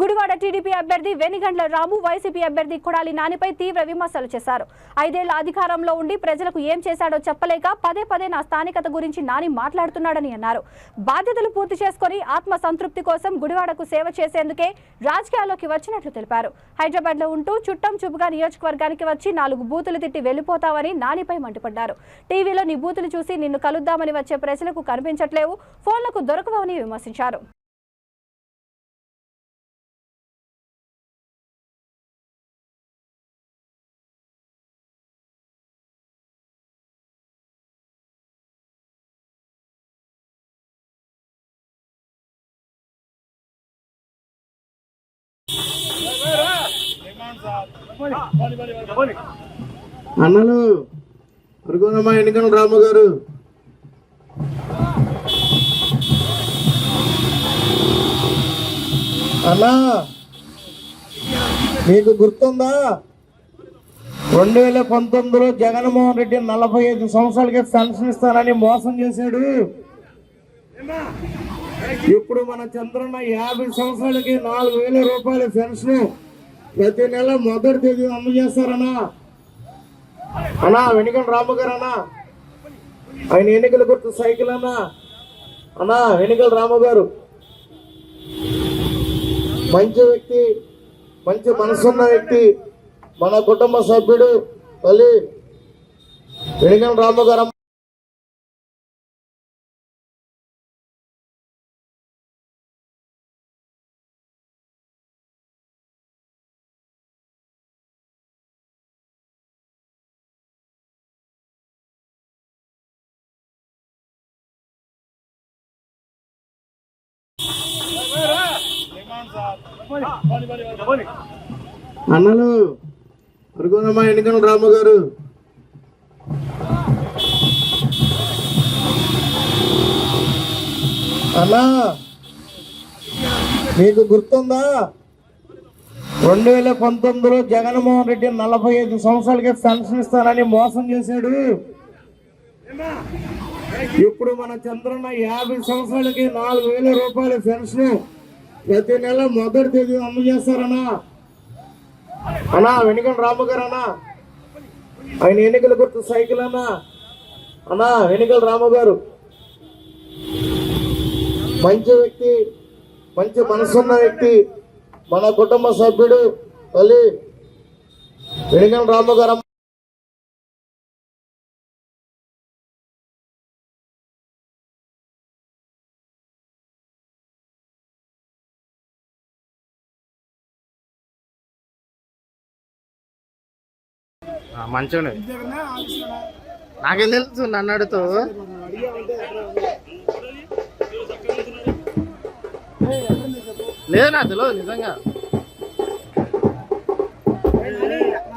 Gudivada TDP అభ్యర్థి వెనిగండ్ల రాము YCP అభ్యర్థి కొడాలి నానిపై తీవ్ర విమర్శలు చేశారు. ఐదేళ్ళ అధికారంలో ఉండి ప్రజలకు ఏం చేశాడో చెప్పలేక పదే పదే నా స్థానికత గురించి నాని మాట్లాడుతున్నాడని అన్నారు. బాధ్యతలు పూర్తి చేసుకొని ఆత్మ సంతృప్తి కోసం గుడివాడకు సేవ చేసేందుకే రాజకీయాల్లోకి వచ్చినట్లు తెలిపారు. హైదరాబాద్లో ఉంటూ చుట్టం చూపుగా నియోజకవర్గానికి వచ్చి నాలుగు బూతులు తిట్టి వెళ్ళిపోతావని నానిపై మండిపడ్డారు. టీవీలో నీ బూతులు చూసి నిన్ను కలుద్దామని వచ్చే ప్రజలకు కనిపించట్లేవు ఫోన్లకు దొరకవని విమర్శించారు. అన్నలు అరుగునమ్మ ఎన్నికల రాము గారు. అన్నా మీకు గుర్తుందా? రెండు వేల పంతొమ్మిదిలో జగన్మోహన్ రెడ్డి నలభై ఐదు సంవత్సరాలకి పెన్షన్ ఇస్తానని మోసం చేశాడు. ఇప్పుడు మన చంద్రన్న యాభై సంవత్సరాలకి నాలుగు వేల రూపాయల పెన్షన్ ప్రతి నెల మొదటి తేదీ అందజేస్తారన్నా అన్నా వెనుకల రాము గారు అన్నా ఆయన ఎన్నికల గుర్తు సైకిల్ అన్నా? అన్నా వెనుకల రాము గారు మంచి వ్యక్తి మంచి మనసున్న వ్యక్తి మన కుటుంబ సభ్యుడు తల్లి. వెనుకల రాము అన్నలు అరుగునమ్మ ఎన్నికల రాము గారు. అన్నా మీకు గుర్తుందా? రెండు వేల పంతొమ్మిదిలో జగన్మోహన్ రెడ్డి నలభై ఐదు సంవత్సరాలకి పెన్షన్ ఇస్తానని మోసం చేశాడు. ఇప్పుడు మన చంద్రన్న యాభై సంవత్సరాలకి నాలుగు వేల రూపాయల పెన్షన్. ప్రతి నెల మొదటి తేదీ అందజేస్తారన్నా అన్నా వెనుకల రాము గారు అన్నా ఆయన ఎన్నికల గుర్తు సైకిల్ అన్నా. అన్నా వెనుకల రాము గారు మంచి వ్యక్తి మంచి మనసున్న వ్యక్తి మన కుటుంబ సభ్యుడు తల్లి. వెనుకల రాము గారు మంచిగా నాకేం తెలుసు నన్ను అడుగుతూ. లేదు నా తెలియదు నిజంగా.